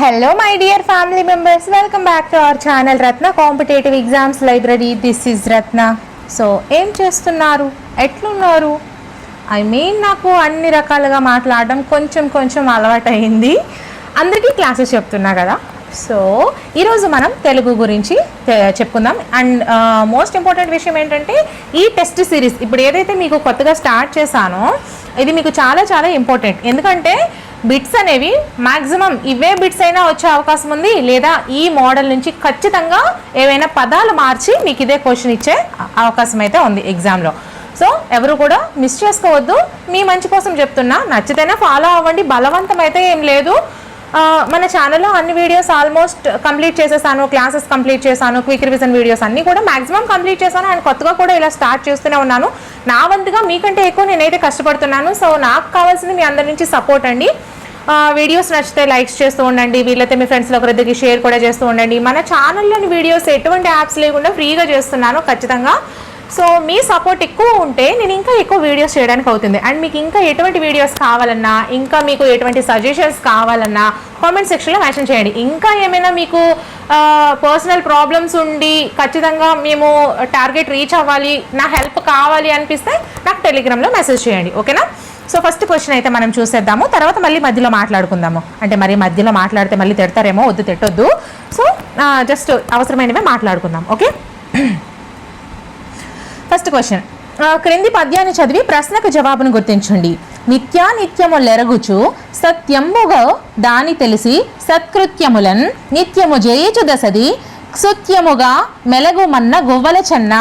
Hello my dear family members welcome back to our channel Ratna competitive exams library this is Ratna so ఏం చేస్తున్నారు? ఎట్లున్నారు? I mean నాకు అన్ని రకాలుగా మాట్లాడడం కొంచెం కొంచెం అలవాటైంది. అందరికీ క్లాసెస్ చెప్తున్నా కదా. సో ఈరోజు మనం తెలుగు గురించి చెప్పుకుందాం. అండ్ మోస్ట్ ఇంపార్టెంట్ విషయం ఏంటంటే ఈ టెస్ట్ సిరీస్ ఇప్పుడు ఏదైతే మీకు కొత్తగా స్టార్ట్ చేశానో ఇది మీకు చాలా చాలా ఇంపార్టెంట్ ఎందుకంటే బిట్స్ అనేవి మ్యాక్సిమం ఇవే బిట్స్ అయినా వచ్చే అవకాశం ఉంది. లేదా ఈ మోడల్ నుంచి ఖచ్చితంగా ఏవైనా పదాలు మార్చి మీకు ఇదే క్వశ్చన్ ఇచ్చే అవకాశం అయితే ఉంది ఎగ్జామ్లో. సో ఎవరు కూడా మిస్ చేసుకోవద్దు. మీ మంచి కోసం చెప్తున్నా. నచ్చితేనే ఫాలో అవ్వండి. బలవంతం అయితే ఏం లేదు. మన ఛానల్లో అన్ని వీడియోస్ ఆల్మోస్ట్ కంప్లీట్ చేసేసాను క్లాసెస్ కంప్లీట్ చేశాను క్విక్ రివిజన్ వీడియోస్ అన్ని కూడా మాక్సిమం కంప్లీట్ చేశాను అండ్ కొత్తగా కూడా ఇలా స్టార్ట్ చేస్తూనే ఉన్నాను. నా వంతుగా మీకంటే ఎక్కువ నేనైతే కష్టపడుతున్నాను. సో నాకు కావాల్సింది మీ అందరి నుంచి సపోర్ట్ అండి. వీడియోస్ నచ్చితే లైక్స్ చేస్తూ ఉండండి. వీళ్ళైతే మీ ఫ్రెండ్స్లో ఒకరిద్దరికి షేర్ కూడా చేస్తూ ఉండండి. మన ఛానల్లోని వీడియోస్ ఎటువంటి యాప్స్ లేకుండా ఫ్రీగా చేస్తున్నాను ఖచ్చితంగా సో మీ సపోర్ట్ ఎక్కువ ఉంటే నేను ఇంకా ఎక్కువ వీడియోస్ చేయడానికి అవుతుంది. అండ్ మీకు ఇంకా ఎటువంటి వీడియోస్ కావాలన్నా ఇంకా మీకు ఎటువంటి సజెషన్స్ కావాలన్నా కామెంట్ సెక్షన్లో మెన్షన్ చేయండి. ఇంకా ఏమైనా మీకు పర్సనల్ ప్రాబ్లమ్స్ ఉండి ఖచ్చితంగా మేము టార్గెట్ రీచ్ అవ్వాలి నా హెల్ప్ కావాలి అనిపిస్తే నాకు టెలిగ్రామ్లో మెసేజ్ చేయండి. ఓకేనా సో ఫస్ట్ క్వశ్చన్ అయితే మనం చూసేద్దాము. తర్వాత మళ్ళీ మధ్యలో మాట్లాడుకుందాము. అంటే మరి మధ్యలో మాట్లాడితే మళ్ళీ తిడతారేమో వద్దు తిట్టొద్దు. సో జస్ట్ అవసరమైనవే మాట్లాడుకుందాం. ఓకే ఫస్ట్ క్వశ్చన్ క్రింది పద్యాన్ని చదివి ప్రశ్నకు జవాబును గుర్తించండి. నిత్యానిత్యము లెరగుచు సత్యముగా దాని తెలిసి సత్కృత్యములన్ నిత్యము జయించు దశది సుత్యముగా మెలగుమన్న గువ్వల చెన్న.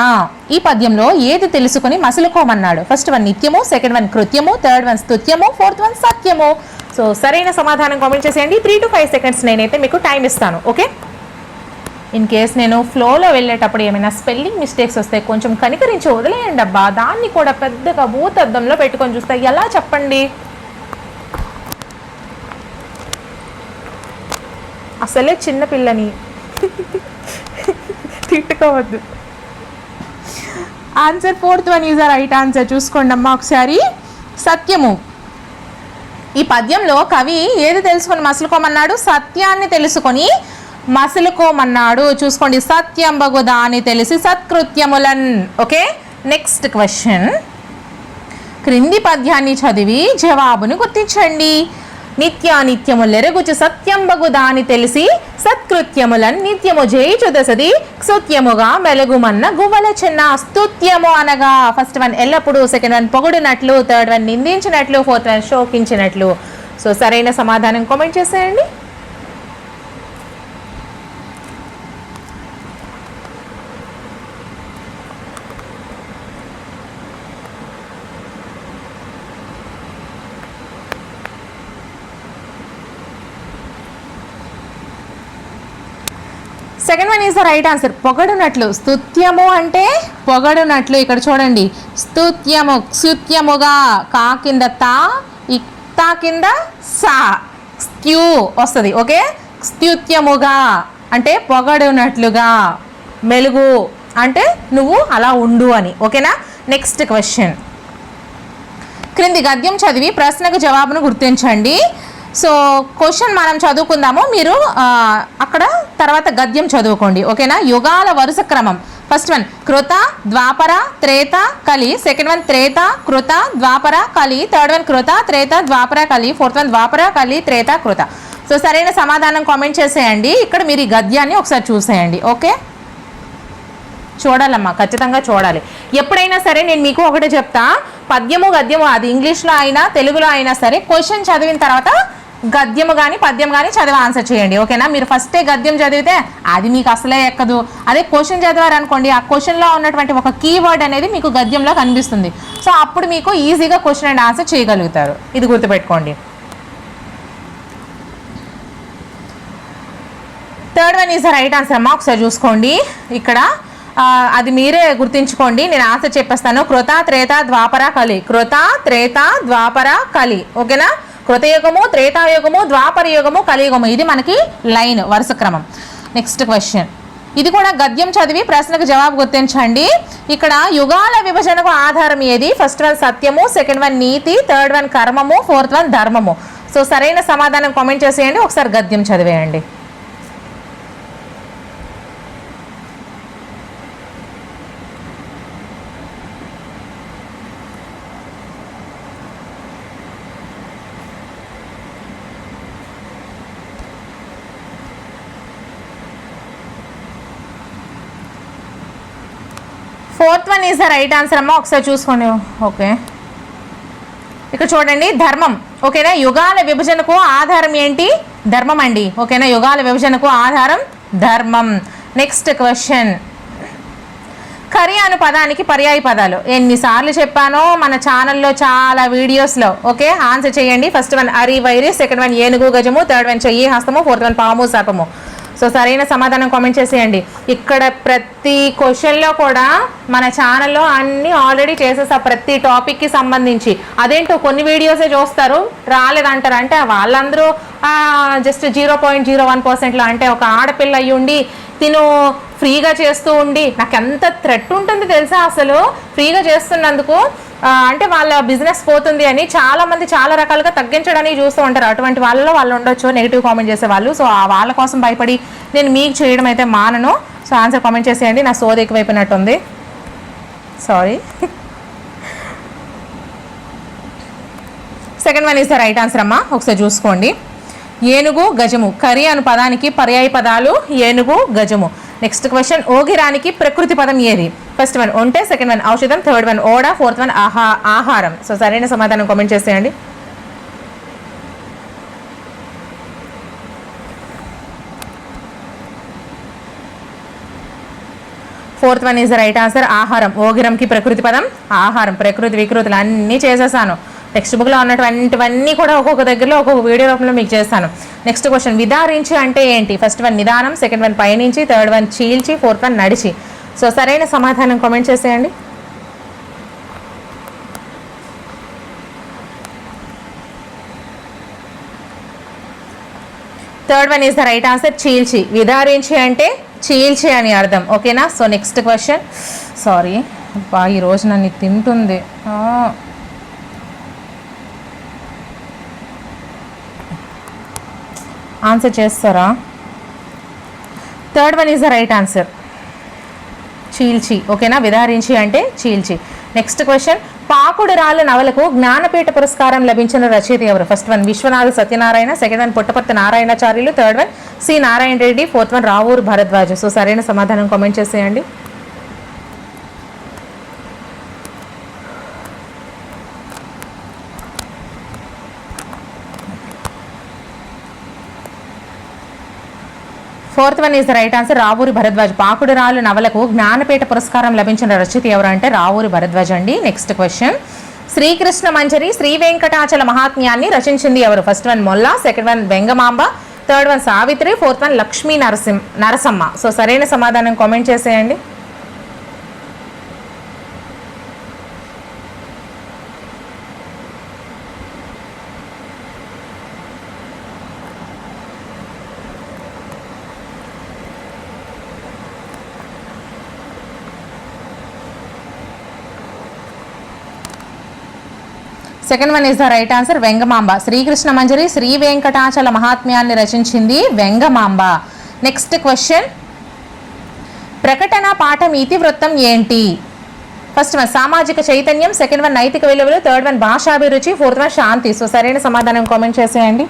ఈ పద్యంలో ఏది తెలుసుకుని మసులుకోమన్నాడు. ఫస్ట్ వన్ నిత్యము సెకండ్ వన్ కృత్యము థర్డ్ వన్ స్తుత్యము ఫోర్త్ వన్ సత్యము. సో సరైన సమాధానం కామెంట్ చేసేయండి. త్రీ టు ఫైవ్ సెకండ్స్ నేనైతే మీకు టైం ఇస్తాను. ఓకే ఇన్ కేస్ నేను ఫ్లోలో వెళ్ళేటప్పుడు ఏమైనా స్పెల్లింగ్ మిస్టేక్స్ వస్తే కొంచెం కనికరించి వదిలేయండి అబ్బా. దాన్ని కూడా పెద్దగా భూతద్దంలో పెట్టుకొని చూస్తే ఎలా చెప్పండి? అసలే చిన్నపిల్లని తిట్టుకోవద్దు. Answer fourth one is right answer చూసుకోండి అమ్మా ఒకసారి. సత్యము. ఈ పద్యంలో కవి ఏది తెలుసుకొని మసులుకోమన్నాడు? సత్యాన్ని తెలుసుకొని మసులుకోమన్నాడు. చూసుకోండి సత్యం బగుదా అని తెలిసి సత్కృత్యములన్. ఓకే? నెక్స్ట్ క్వశ్చన్ క్రింది పద్యాన్ని చదివి జవాబును గుర్తించండి. నిత్యానిత్యములెరుగుచు సత్యం బగుదాని తెలిసి సత్కృత్యములన్ నిత్యము జయించు దశది క్షుత్యముగా మెలుగుమన్న గువ్వల చిన్న స్తుత్యము అనగా ఫస్ట్ వన్ ఎల్లప్పుడూ సెకండ్ వన్ పొగుడునట్లు థర్డ్ వన్ నిందించినట్లు ఫోర్త్ వన్ శోకించినట్లు. సో సరైన సమాధానం కామెంట్ చేసేయండి. Second one is the right answer. పొగడునట్లు. స్తుత్యము అంటే పొగడునట్లు. ఇక్కడ చూడండి. స్తుత్యము. స్తుత్యముగా. కా కింద తా ఇక్తా కింద సా. స్త్యూ వస్తుంది. ఓకే? స్తుత్యముగా. అంటే పొగడునట్లుగా. మెలుగు. అంటే నువ్వు అలా ఉండు అని. ఓకేనా? Next question. క్రింది గద్యం చదివి ప్రశ్నకు జవాబును గుర్తించండి. సో క్వశ్చన్ మనం చదువుకుందాము. మీరు అక్కడ తర్వాత గద్యం చదువుకోండి. ఓకేనా? యుగాల వరుస క్రమం. ఫస్ట్ వన్ కృత ద్వాపర త్రేత కలి. సెకండ్ వన్ త్రేత కృత ద్వాపర కలి. థర్డ్ వన్ కృత త్రేత ద్వాపర కలి. ఫోర్త్ వన్ ద్వాపర కలి త్రేత కృత. సో సరైన సమాధానం కామెంట్ చేసేయండి. ఇక్కడ మీరు ఈ గద్యాన్ని ఒకసారి చూసేయండి. ఓకే చూడాలమ్మా. ఖచ్చితంగా చూడాలి. ఎప్పుడైనా సరే నేను మీకు ఒకటే చెప్తా. పద్యము గద్యము అది ఇంగ్లీష్లో అయినా తెలుగులో అయినా సరే క్వశ్చన్ చదివిన తర్వాత గద్యము కానీ పద్యం కానీ చదివి ఆన్సర్ చేయండి ఓకేనా? మీరు ఫస్టే గద్యం చదివితే అది మీకు అసలే ఎక్కదు. అదే క్వశ్చన్ చదివారనుకోండి ఆ క్వశ్చన్లో ఉన్నటువంటి ఒక కీవర్డ్ అనేది మీకు గద్యంలో కనిపిస్తుంది. సో అప్పుడు మీకు ఈజీగా క్వశ్చన్ అండ్ ఆన్సర్ చేయగలుగుతారు. ఇది గుర్తుపెట్టుకోండి. Third one is the right answer అమ్మా ఒకసారి చూసుకోండి. ఇక్కడ అది మీరే గుర్తించుకోండి నేను ఆన్సర్ చెప్పేస్తాను. కృత త్రేత ద్వాపర కలి. కృత త్రేత ద్వాపర కలి. ఓకేనా? కృతయుగము త్రేతాయుగము ద్వాపర యుగము కలియుగము. ఇది మనకి లైన్ వరుస క్రమం. నెక్స్ట్ క్వశ్చన్ ఇది కూడా గద్యం చదివి ప్రశ్నకు జవాబు గుర్తించండి. ఇక్కడ యుగాల విభజనకు ఆధారం ఏది? ఫస్ట్ వన్ సత్యము సెకండ్ వన్ నీతి థర్డ్ వన్ కర్మము ఫోర్త్ వన్ ధర్మము. సో సరైన సమాధానం కామెంట్ చేసేయండి. ఒకసారి గద్యం చదివేయండి fourth one is the right answer అమ్మా ఒకసారి చూసుకోండి. ఓకే. ఇక్కడ చూడండి ధర్మం. ఓకేనా? యుగాల విభజనకు ఆధారం ఏంటి? ధర్మం అండి. ఓకేనా? యుగాల విభజనకు ఆధారం ధర్మం. నెక్స్ట్ క్వశ్చన్ కరి అను పదానికి పర్యాయ పదాలు. ఎన్నిసార్లు చెప్పానో మన ఛానల్లో చాలా వీడియోస్లో. ఓకే? ఆన్సర్ చేయండి. ఫస్ట్ వన్ అరి వైరి. సెకండ్ వన్ ఏనుగు గజము. థర్డ్ వన్ చెయ్యి హస్తము. ఫోర్త్ వన్ పాము సర్పము. సో సరైన సమాధానం కామెంట్ చేసేయండి. ఇక్కడ ప్రతి క్వశ్చన్లో కూడా మన ఛానల్లో అన్నీ ఆల్రెడీ చేసేసా ప్రతి టాపిక్కి సంబంధించి. అదేంటో కొన్ని వీడియోసే చూస్తారు రాలేదంటారు. అంటే వాళ్ళందరూ just zero point zero one పర్సెంట్లో అంటే ఒక ఆడపిల్ల అయ్యుండి ఉండి తిను ఫ్రీగా చేస్తూ ఉండి నాకు ఎంత థ్రెట్ ఉంటుంది తెలుసా అసలు? ఫ్రీగా చేస్తున్నందుకు అంటే వాళ్ళ బిజినెస్ పోతుంది అని చాలా మంది చాలా రకాలుగా తగ్గించడానికి చూస్తూ ఉంటారు. అటువంటి వాళ్ళలో వాళ్ళు ఉండొచ్చు నెగిటివ్ కామెంట్ చేసే వాళ్ళు. సో ఆ వాళ్ళ కోసం భయపడి నేను మీకు చేయడం అయితే మానను. సో ఆన్సర్ కామెంట్ చేసేయండి. నా సోది ఎక్కువైపోయినట్టుంది. Sorry second one is the right answer అమ్మా. ఒకసారి చూసుకోండి. ఏనుగు గజము. కరి అను పదానికి పర్యాయ పదాలు ఏనుగు గజము. నెక్స్ట్ క్వశ్చన్ ఓగిరానికి ప్రకృతి పదం ఏది? ఫస్ట్ వన్ ఒంటే సెకండ్ వన్ ఔషధం థర్డ్ వన్ ఓడ ఫోర్త్ వన్ ఆహా ఆహారం. సో సరైన సమాధానం కామెంట్ చేసేయండి. Fourth one is the right answer ఆహారం. ఓగిరంకి ప్రకృతి పదం ఆహారం. ప్రకృతి వికృతులు అన్నీ చేసేసాను. టెక్స్ట్ బుక్లో ఉన్నటువంటివన్నీ కూడా ఒక్కొక్క దగ్గరలో ఒక్కొక్క వీడియో రూపంలో మీకు చేస్తాను. నెక్స్ట్ క్వశ్చన్ విదారించి అంటే ఏంటి? ఫస్ట్ వన్ నిదానం. సెకండ్ వన్ పయనించి. థర్డ్ వన్ చీల్చి. ఫోర్త్ వన్ నడిచి. సో సరైన సమాధానం కామెంట్ చేసేయండి. Third one is the right answer చీల్చి. విదారించి అంటే చీల్చి అని అర్థం. ఓకేనా సో నెక్స్ట్ క్వశ్చన్ సారీ బా ఈరోజు నన్ను తింటుంది. ఆన్సర్ చేస్తారా? Third one is the right answer చీల్చి ఓకేనా? విదారించి అంటే చీల్చి. నెక్స్ట్ క్వశ్చన్ పాకుడు రాళ్ళ నవలకు జ్ఞానపీఠ పురస్కారం లభించిన రచయిత ఎవరు? First one Vishwanatha Satyanarayana second one Puttaparthi Narayanacharyulu third one C Narayana Reddy fourth one Ravuru Bharadwaja. So సరైన సమాధానం కామెంట్ చేసేయండి. Fourth one is the right answer Ravuri Bharadwaj. Paakudu Rallu నవలకు Jnanpith పురస్కారం లభించిన రచయిత ఎవరంటే రావూరి భరద్వాజ్ అండి. నెక్స్ట్ క్వశ్చన్ శ్రీకృష్ణ మంజరి శ్రీ వెంకటాచల మహాత్మ్యాన్ని రచించింది ఎవరు? First one Molla second one Vengamamba third one Savitri fourth one Lakshmi Narasimha Narasamma. So సరైన సమాధానం కామెంట్ చేసేయండి. Second one is the right answer Vengamamba Srikrishna Manjari Sri Venkatachala మహాత్మ్యాన్ని రచించింది వెంగమాంబ నెక్స్ట్ క్వశ్చన్ ప్రకటన పాఠం ఇతివృత్తం ఏంటి? ఫస్ట్ వన్ సామాజిక చైతన్యం. సెకండ్ వన్ నైతిక విలువలు. థర్డ్ వన్ భాషాభిరుచి. ఫోర్త్ వన్ శాంతి. సో సరైన సమాధానం కామెంట్ చేసేయండి.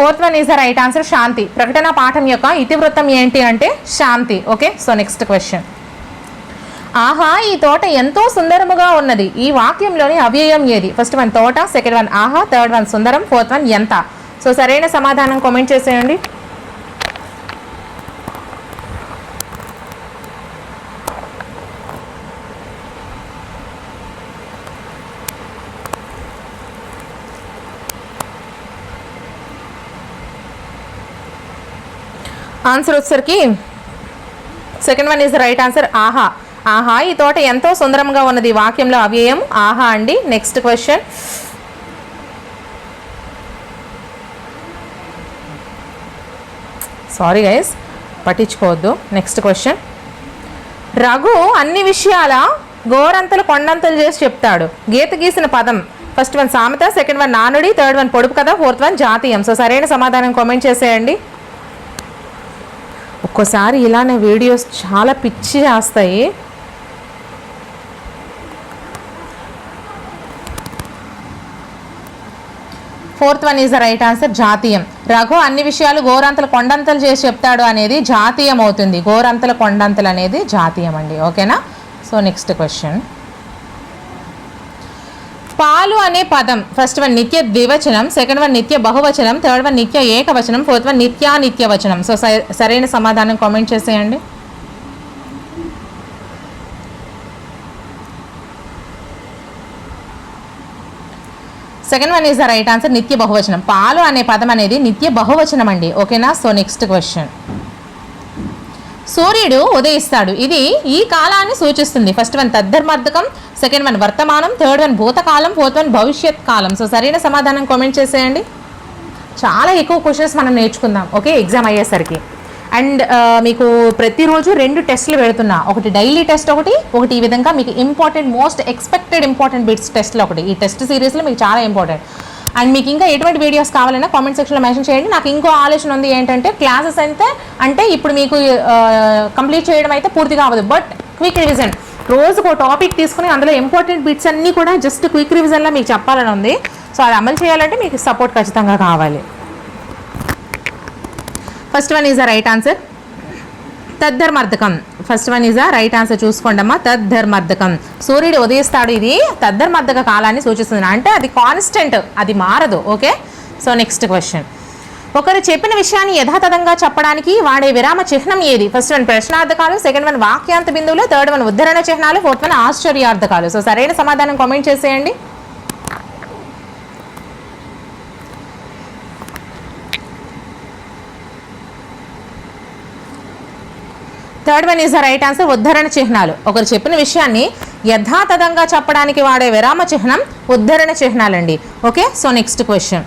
Fourth one is the right answer శాంతి. ప్రకటన పాఠం యొక్క ఇతివృత్తం ఏంటి అంటే శాంతి. Okay so next question. ఆహా ఈ తోట ఎంతో సుందరముగా ఉన్నది. ఈ వాక్యంలోని అవ్యయం ఏది? ఫస్ట్ వన్ తోట సెకండ్ వన్ ఆహా థర్డ్ వన్ సుందరం ఫోర్త్ వన్ ఎంత? సో సరైన సమాధానం కామెంట్ చేసేయండి. ఆన్సర్ వచ్చేసరికి second one is the right answer ఆహా. ఆహా ఈ తోట ఎంతో సుందరంగా ఉన్నది. వాక్యంలో అవ్యయం ఆహా అండి. నెక్స్ట్ క్వశ్చన్ సారీ గైస్ పట్టించుకోవద్దు. నెక్స్ట్ క్వశ్చన్ రఘు అన్ని విషయాల గోరంతలు కొండంతలు చేసి చెప్తాడు. గీత గీసిన పదం. ఫస్ట్ వన్ సామెత సెకండ్ వన్ నానుడి థర్డ్ వన్ పొడుపు కథ ఫోర్త్ వన్ జాతీయం. సో సరైన సమాధానం కామెంట్ చేసేయండి. ఒక్కోసారి ఇలానే వీడియోస్ చాలా పిచ్చి చేస్తాయి. Fourth one is the right answer జాతీయం. రఘు అన్ని విషయాలు గోరంతలు కొండంతలు చేసి చెప్తాడు అనేది జాతీయం అవుతుంది గోరంతల కొండంతలు అనేది జాతీయం అండి ఓకేనా? So next question. పాలు అనే పదం. ఫస్ట్ వన్ నిత్య ద్వివచనం. సెకండ్ వన్ నిత్య బహువచనం. థర్డ్ వన్ నిత్య ఏకవచనం. ఫోర్త్ వన్ నిత్యా వచనం సో సరైన సమాధానం కామెంట్ చేసేయండి. Second one is the right answer నిత్య బహువచనం. పాలు అనే పదం అనేది నిత్య బహువచనం అండి. ఓకేనా సో నెక్స్ట్ క్వశ్చన్ సూర్యుడు ఉదయిస్తాడు. ఇది ఈ కాలాన్ని సూచిస్తుంది. ఫస్ట్ వన్ తద్ధర్మార్థకం సెకండ్ వన్ వర్తమానం థర్డ్ వన్ భూతకాలం ఫోర్త్ వన్ భవిష్యత్ కాలం సో సరైన సమాధానం కామెంట్ చేసేయండి. చాలా ఎక్కువ క్వశ్చన్స్ మనం నేర్చుకుందాం. ఓకే ఎగ్జామ్ అయ్యేసరికి. అండ్ uh, మీకు ప్రతిరోజు రెండు టెస్ట్లు పెడుతున్నా. ఒకటి డైలీ టెస్ట్ ఒకటి ఒకటి ఈ విధంగా మీకు important most expected important bits టెస్ట్లో ఒకటి. ఈ టెస్ట్ సిరీస్లో మీకు చాలా ఇంపార్టెంట్ అండ్ మీకు ఇంకా ఎటువంటి వీడియోస్ కావాలన్నా కామెంట్ సెక్షన్లో మెన్షన్ చేయండి. నాకు ఇంకో ఆలోచన ఉంది ఏంటంటే క్లాసెస్ అయితే అంటే ఇప్పుడు మీకు కంప్లీట్ చేయడం అయితే పూర్తిగా అవ్వదు. బట్ క్విక్ రివిజన్ రోజుకు ఒక టాపిక్ తీసుకుని అందులో ఇంపార్టెంట్ బిట్స్ అన్నీ కూడా జస్ట్ క్విక్ రివిజన్లో మీకు చెప్పాలని ఉంది. సో అది అమలు చేయాలంటే మీకు సపోర్ట్ ఖచ్చితంగా కావాలి. First one is the right answer తద్ధర్మార్థకం first one is right answer చూసుకోండి అమ్మా సూర్యుడు ఉదయిస్తాడు ఇది తద్ధర్మార్థక కాలాన్ని సూచిస్తుంది. అంటే అది కాన్స్టెంట్ అది మారదు ఓకే సో నెక్స్ట్ క్వశ్చన్ ఒకరు చెప్పిన విషయాన్ని యథాతథంగా చెప్పడానికి వాడే విరామ చిహ్నం ఏది? ఫస్ట్ వన్ ప్రశ్నార్థకాలు. సెకండ్ వన్ వాక్యాంత బిందువులు. థర్డ్ వన్ ఉద్ధరణ చిహ్నాలు. Fourth one ఆశ్చర్యార్థకాలు. సో సరైన సమాధానం కామెంట్ చేసేయండి. Third one is the right answer ఉద్ధరణ చిహ్నాలు. ఒకరు చెప్పిన విషయాన్ని యథాతథంగా చెప్పడానికి వాడే విరామ చిహ్నం ఉద్ధరణ చిహ్నాలండి. ఓకే సో నెక్స్ట్ క్వశ్చన్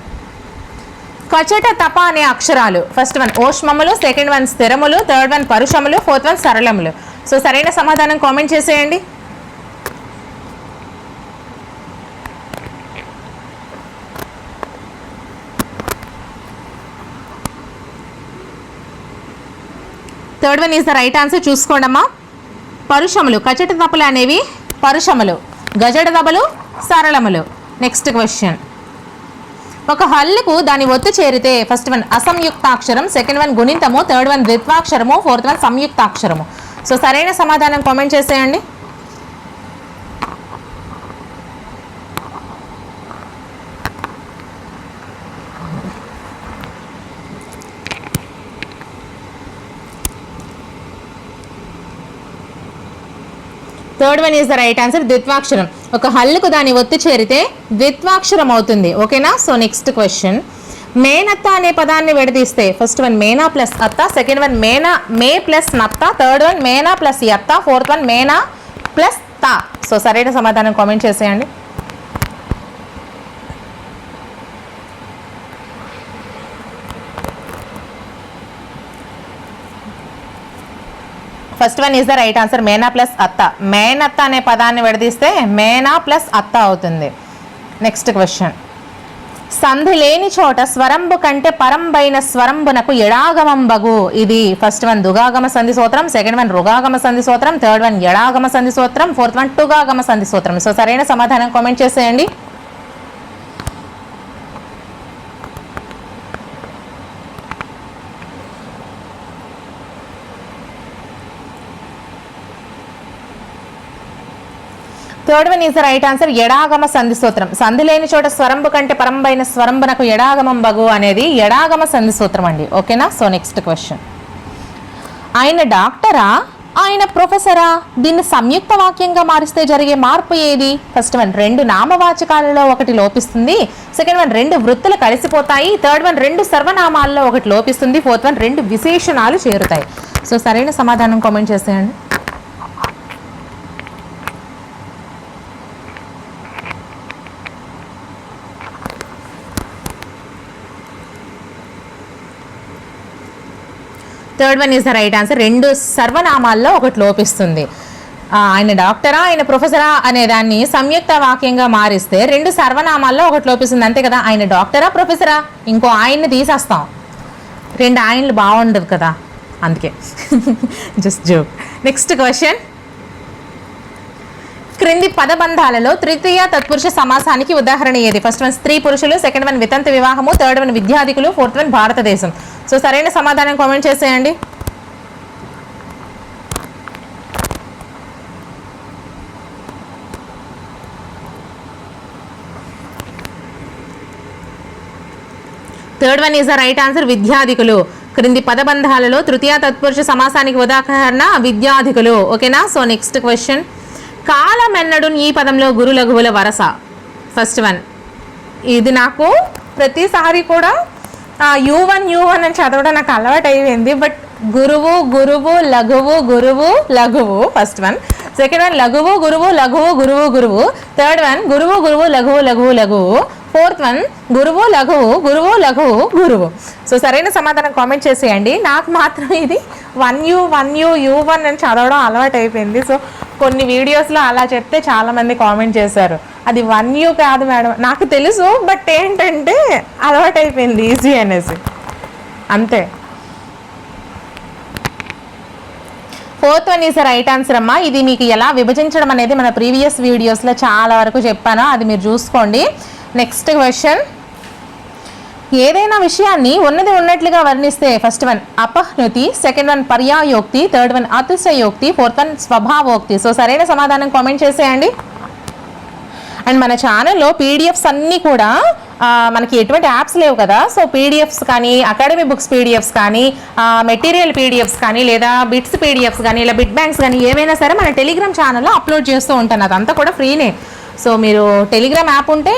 కచట తప అనే అక్షరాలు. ఫస్ట్ వన్ ఓష్మములు సెకండ్ వన్ స్థిరములు థర్డ్ వన్ పరుషములు ఫోర్త్ వన్ సరళములు. సో సరైన సమాధానం కామెంట్ చేసేయండి. Third one is the right answer చూసుకోండమ్మా పరుషములు కచట తపలు అనేవి పరుషములు గజడ దబలు సరళములు. నెక్స్ట్ క్వశ్చన్ ఒక హల్లుకు దాని ఒత్తు చేరితే ఫస్ట్ వన్ అసంయుక్తాక్షరం సెకండ్ వన్ గుణితము థర్డ్ వన్ ద్విత్వాక్షరము ఫోర్త్ వన్ సంయుక్తాక్షరము. సో సరైన సమాధానం కామెంట్ చేసేయండి. Third one is the right answer ద్విత్వాక్షరం ఒక హల్లుకు దాని ఒత్తి చేరితే ద్విత్వాక్షరం అవుతుంది. ఓకేనా సో నెక్స్ట్ క్వశ్చన్ మేనత్త అనే పదాన్ని విడదీస్తే ఫస్ట్ వన్ మేనా ప్లస్ అత్త సెకండ్ వన్ మేనా మే ప్లస్ నత్త థర్డ్ వన్ మేనా ప్లస్ అత్త ఫోర్త్ వన్ మేనా ప్లస్ తా. సో సరైన సమాధానం కామెంట్ చేసేయండి. First one is the right answer Mena plus అత్త మేనత్త అనే పదాన్ని విడదీస్తే మేనా ప్లస్ అత్త అవుతుంది. నెక్స్ట్ క్వశ్చన్ సంధి లేని చోట స్వరంబు కంటే పరంబైన స్వరంబునకు ఎడాగమంబగు ఇది ఫస్ట్ వన్ దుగాగమ సంధి సూత్రం. సెకండ్ వన్ రుగాగమ సంధి సూత్రం. థర్డ్ వన్ ఎడాగమ సంధి సూత్రం. ఫోర్త్ వన్ టుగాగమ సంధి సూత్రం. సో సరైన సమాధానం కామెంట్ చేసేయండి. Third one is the right answer ఎడాగమ సంధి సూత్రం సంధి లేని చోట స్వరంబు కంటే పరంబైన స్వరంబునకు ఎడాగమం బగు అనేది ఎడాగమ సంధి సూత్రం అండి. ఓకేనా? సో నెక్స్ట్ క్వశ్చన్ ఆయన డాక్టరా? ఆయన ప్రొఫెసరా? దీన్ని సంయుక్త వాక్యంగా మారిస్తే జరిగే మార్పు ఏది? ఫస్ట్ వన్ రెండు నామవాచకాలలో ఒకటి లోపిస్తుంది. సెకండ్ వన్ రెండు వృత్తులు కలిసిపోతాయి. థర్డ్ వన్ రెండు సర్వనామాల్లో ఒకటి లోపిస్తుంది. ఫోర్త్ వన్ రెండు విశేషణాలు చేరుతాయి. సో సరైన సమాధానం కామెంట్ చేసేయండి. Third one is the right answer రెండు సర్వనామాల్లో ఒకటి లోపిస్తుంది. ఆయన డాక్టరా ఆయన ప్రొఫెసరా అనే దాన్ని సంయుక్త వాక్యంగా మారిస్తే రెండు సర్వనామాల్లో ఒకటి లోపిస్తుంది. అంతే కదా? ఆయన డాక్టరా ప్రొఫెసరా? ఇంకో ఆయన్ని తీసేస్తాం. రెండు ఆయనలు బాగుండదు కదా? అందుకే. జస్ట్ జోక్ నెక్స్ట్ క్వశ్చన్ క్రింది పదబంధాలలో తృతీయ తత్పురుష సమాసానికి ఉదాహరణ ఏది? ఫస్ట్ వన్ స్త్రీ పురుషులు సెకండ్ వన్ వితంత వివాహము థర్డ్ వన్ విద్యాధికులు ఫోర్త్ వన్ భారతదేశం. సో సరైన సమాధానం కామెంట్ చేసేయండి. Third one is the right answer విద్యాధికులు. క్రింది పదబంధాలలో తృతీయ తత్పురుష సమాసానికి ఉదాహరణ విద్యాధికులు. ఓకేనా సో నెక్స్ట్ క్వశ్చన్ కాలమెన్నడు ఈ పదంలో గురు లఘువుల వరస. ఫస్ట్ వన్ ఇది నాకు ప్రతిసారి కూడా యూ వన్ యూ వన్ అని చదవడం నాకు అలవాటు అయిపోయింది బట్ గురువు గురువు లఘువు గురువు లఘువు ఫస్ట్ వన్ సెకండ్ వన్ లఘువు గురువు లఘువు గురువు గురువు. థర్డ్ వన్ గురువు గురువు లఘువు లఘువు లఘువు. ఫోర్త్ వన్ గురువు లఘువు గురువు లఘువు గురువు. సో సరైన సమాధానం కామెంట్ చేసేయండి. నాకు మాత్రం ఇది one you one you you one అని చదవడం అలవాటు అయిపోయింది సో కొన్ని వీడియోస్లో అలా చెప్తే చాలామంది కామెంట్ చేశారు. అది వన్ యూ కాదు మేడం. నాకు తెలుసు బట్ ఏంటంటే అలవాటు అయిపోయింది ఈజీ అనేసి. అంతే. Fourth one is right answer అమ్మా. ఇది మీకు ఎలా విభజించడం అనేది మన ప్రీవియస్ వీడియోస్లో చాలా వరకు చెప్పాను. అది మీరు చూసుకోండి. నెక్స్ట్ క్వశ్చన్ ఏదైనా విషయాన్ని ఉన్నది ఉన్నట్లుగా వర్ణిస్తే ఫస్ట్ వన్ అపహృతి సెకండ్ వన్ పర్యాయోక్తి థర్డ్ వన్ అతిశయోక్తి ఫోర్త్ వన్ స్వభావోక్తి. సో సరైన సమాధానం కామెంట్ చేసేయండి. అండ్ మన ఛానల్లో పీడిఎఫ్స్ అన్నీ కూడా మనకి ఎటువంటి యాప్స్ లేవు కదా. సో పీడిఎఫ్స్ కానీ అకాడమీ బుక్స్ పీడిఎఫ్స్ కానీ మెటీరియల్ పీడిఎఫ్స్ కానీ లేదా బిట్స్ పీడిఎఫ్స్ కానీ ఇలా బిట్ బ్యాంక్స్ కానీ ఏవైనా సరే మన టెలిగ్రామ్ ఛానల్లో అప్లోడ్ చేస్తూ ఉంటాను. అదంతా కూడా ఫ్రీనే సో మీరు టెలిగ్రామ్ యాప్ ఉంటే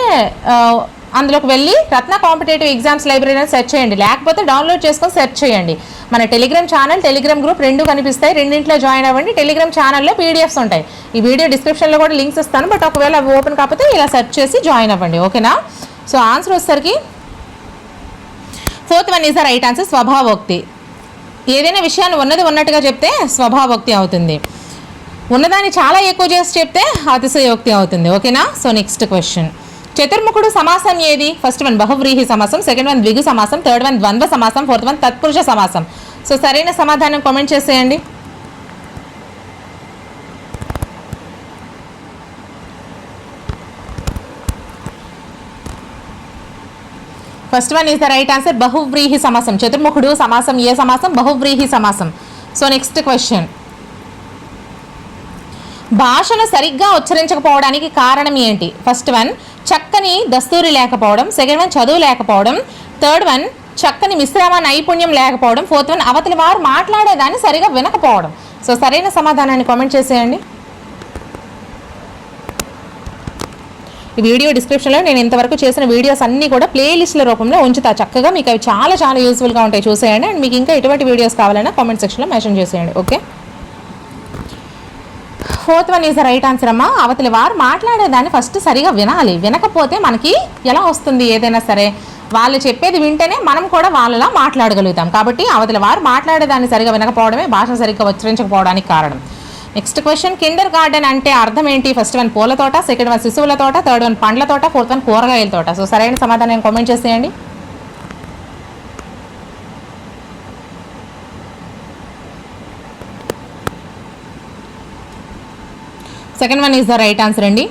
అందులోకి వెళ్ళి రత్న కాంపిటేటివ్ ఎగ్జామ్స్ లైబ్రరీ అని సెర్చ్ చేయండి. లేకపోతే డౌన్లోడ్ చేసుకొని సెర్చ్ చేయండి. మన టెలిగ్రామ్ ఛానల్ టెలిగ్రామ్ గ్రూప్ రెండు కనిపిస్తాయి. రెండింటిలో జాయిన్ అవ్వండి. టెలిగ్రామ్ ఛానల్లో పీడిఎఫ్స్ ఉంటాయి. ఈ వీడియో డిస్క్రిప్షన్లో కూడా లింక్స్ ఇస్తాను. బట్ ఒకవేళ అవి ఓపెన్ కాకపోతే ఇలా సెర్చ్ చేసి జాయిన్ అవ్వండి. ఓకేనా సో ఆన్సర్ వచ్చేసరికి fourth one is the right answer స్వభావోక్తి. ఏదైనా విషయాన్ని ఉన్నది ఉన్నట్టుగా చెప్తే స్వభావోక్తి అవుతుంది. ఉన్నదాన్ని చాలా ఎక్కువ చేసి చెప్తే అతిశయోక్తి అవుతుంది. ఓకేనా? సో నెక్స్ట్ క్వశ్చన్ చతుర్ముఖుడు సమాసం ఏది? ఫస్ట్ వన్ బహువ్రీహి సమాసం సెకండ్ వన్ ద్విగు సమాసం థర్డ్ వన్ ద్వంద్వ సమాసం ఫోర్త్ వన్ తత్పురుష సమాసం. సో సరైన సమాధానం కామెంట్ చేసేయండి. First one is the right answer బహువ్రీహి సమాసం. చతుర్ముఖుడు సమాసం ఏ సమాసం? బహువ్రీహి సమాసం. సో నెక్స్ట్ క్వశ్చన్ భాషను సరిగ్గా ఉచ్చరించకపోవడానికి కారణం ఏంటి? ఫస్ట్ వన్ చక్కని దస్తూరి లేకపోవడం. సెకండ్ వన్ చదువు లేకపోవడం. థర్డ్ వన్ చక్కని మిశ్రమ నైపుణ్యం లేకపోవడం. ఫోర్త్ వన్ అవతలి వారు మాట్లాడేదాన్ని సరిగా వినకపోవడం. సో సరైన సమాధానాన్ని కామెంట్ చేసేయండి. ఈ వీడియో డిస్క్రిప్షన్లో నేను ఇంతవరకు చేసిన వీడియోస్ అన్నీ కూడా ప్లేలిస్ట్ల రూపంలో ఉంచుతా. చక్కగా మీకు అవి చాలా చాలా యూస్ఫుల్గా ఉంటాయి. చూసేయండి. అండ్ మీకు ఇంకా ఎటువంటి వీడియోస్ కావాలన్నా కామెంట్ సెక్షన్లో మెన్షన్ చేసేయండి. Okay fourth one is the right answer అమ్మా. అవతలి వారు మాట్లాడేదాన్ని ఫస్ట్ సరిగా వినాలి. వినకపోతే మనకి ఎలా వస్తుంది ఏదైనా సరే? వాళ్ళు చెప్పేది వింటేనే మనం కూడా వాళ్ళలా మాట్లాడగలుగుతాం. కాబట్టి అవతలి వారు మాట్లాడేదాన్ని సరిగా వినకపోవడమే భాష సరిగ్గా ఉచ్చరించకపోవడానికి కారణం. నెక్స్ట్ క్వశ్చన్ కిండర్ గార్డెన్ అంటే అర్థం ఏంటి? ఫస్ట్ వన్ పూల తోట సెకండ్ వన్ శిశువుల తోట థర్డ్ వన్ పండ్ల తోట ఫోర్త్ వన్ కూరగాయల తోట. సో సరైన సమాధానం కామెంట్ చేసేయండి. Second one is the right answer అండి.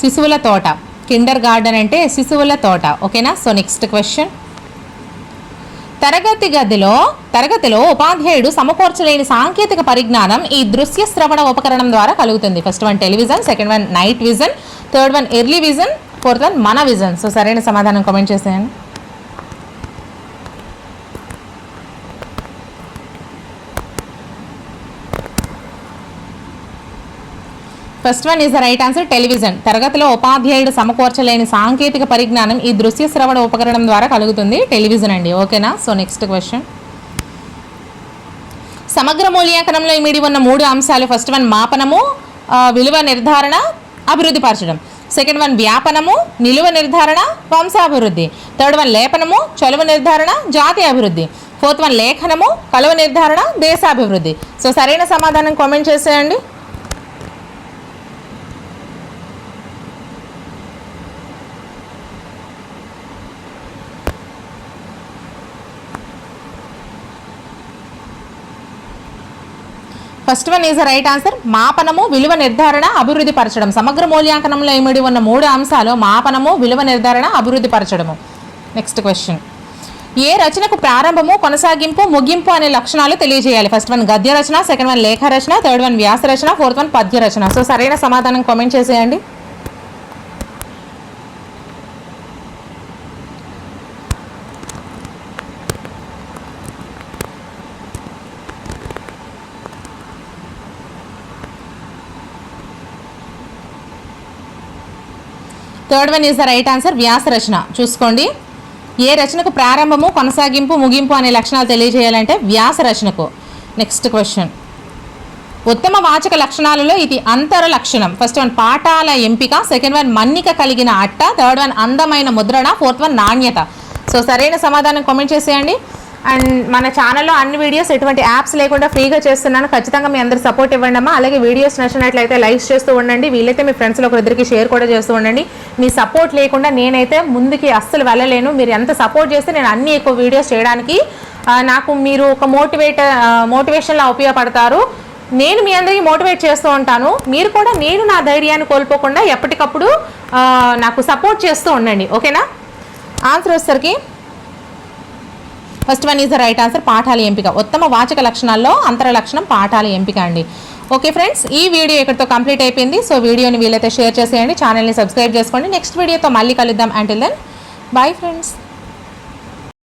శిశువుల తోట. కిండర్ గార్డెన్ అంటే శిశువుల తోట. ఓకేనా సో నెక్స్ట్ క్వశ్చన్ తరగతి గదిలో తరగతిలో ఉపాధ్యాయుడు సమకూర్చలేని సాంకేతిక పరిజ్ఞానం ఈ దృశ్య శ్రవణ ఉపకరణం ద్వారా కలుగుతుంది. First one television second one night vision third one early vision fourth one మన విజన్ సో సరైన సమాధానం కామెంట్ చేసేయండి. First one is the right answer television. తరగతిలో ఉపాధ్యాయుడు సమకూర్చలేని సాంకేతిక పరిజ్ఞానం ఈ దృశ్య శ్రవణ ఉపకరణం ద్వారా కలుగుతుంది. టెలివిజన్ అండి. ఓకేనా? So next question. సమగ్ర మూల్యాంకనంలో ఇమిడి ఉన్న మూడు అంశాలు. ఫస్ట్ వన్ మాపనము విలువ నిర్ధారణ అభివృద్ధి పరచడం. సెకండ్ వన్ వ్యాపనము నిలువ నిర్ధారణ వంశాభివృద్ధి. థర్డ్ వన్ లేపనము చలువ నిర్ధారణ జాతి అభివృద్ధి. ఫోర్త్ వన్ లేఖనము కలువ నిర్ధారణ దేశాభివృద్ధి. సో సరైన సమాధానం కామెంట్ చేసేయండి. First one is right answer మాపనము విలువ నిర్ధారణ అభివృద్ధి పరచడం. సమగ్ర మూల్యాంకనంలో ఇమిడి ఉన్న మూడు అంశాలు మాపనము విలువ నిర్ధారణ అభివృద్ధి పరచడము. నెక్స్ట్ క్వశ్చన్ ఏ రచనకు ప్రారంభము కొనసాగింపు ముగింపు అనే లక్షణాలు తెలియజేయాలి? ఫస్ట్ వన్ గద్య రచన సెకండ్ వన్ లేఖ రచన థర్డ్ వన్ వ్యాస రచన ఫోర్త్ వన్ పద్య రచన సో సరైన సమాధానం కామెంట్ చేసేయండి. Third one is the right answer వ్యాస రచన చూసుకోండి. ఏ రచనకు ప్రారంభము కొనసాగింపు ముగింపు అనే లక్షణాలు తెలియజేయాలంటే వ్యాస రచనకు నెక్స్ట్ క్వశ్చన్ ఉత్తమ వాచక లక్షణాలలో ఇది అంతర లక్షణం. ఫస్ట్ వన్ పాఠాల ఎంపిక. సెకండ్ వన్ మన్నిక కలిగిన అట్ట. థర్డ్ వన్ అందమైన ముద్రణ. ఫోర్త్ వన్ నాణ్యత. సో సరైన సమాధానం కామెంట్ చేసేయండి. అండ్ మన ఛానల్లో అన్ని వీడియోస్ ఎటువంటి యాప్స్ లేకుండా ఫ్రీగా చేస్తున్నాను. ఖచ్చితంగా మీ అందరు సపోర్ట్ ఇవ్వండి అమ్మా. అలాగే వీడియోస్ నచ్చినట్లయితే లైక్స్ చేస్తూ ఉండండి. వీలైతే మీ ఫ్రెండ్స్లో ఒకరిద్దరికి షేర్ కూడా చేస్తూ ఉండండి. మీ సపోర్ట్ లేకుండా నేనైతే ముందుకి అస్సలు వెళ్ళలేను. మీరు ఎంత సపోర్ట్ చేస్తే నేను అన్ని ఎక్కువ వీడియోస్ చేయడానికి నాకు మీరు ఒక మోటివేట్ మోటివేషన్లా ఉపయోగపడతారు. నేను మీ అందరికీ మోటివేట్ చేస్తూ ఉంటాను. మీరు కూడా నేను నా ధైర్యాన్ని కోల్పోకుండా ఎప్పటికప్పుడు నాకు సపోర్ట్ చేస్తూ ఉండండి. ఓకేనా? ఆన్సర్ వచ్చేసరికి first one is the right answer పాఠాల ఎంపిక. ఉత్తమ వాచక లక్షణాల్లో అంతర లక్షణం పాఠాల ఎంపిక అండి. ఓకే ఫ్రెండ్స్ ఈ వీడియో ఇక్కడితో కంప్లీట్ అయిపోయింది. సో వీడియోని వీలైతే షేర్ చేసేయండి. ఛానల్ని సబ్స్క్రైబ్ చేసుకోండి. నెక్స్ట్ వీడియోతో మళ్ళీ కలుద్దాం. Until then bye friends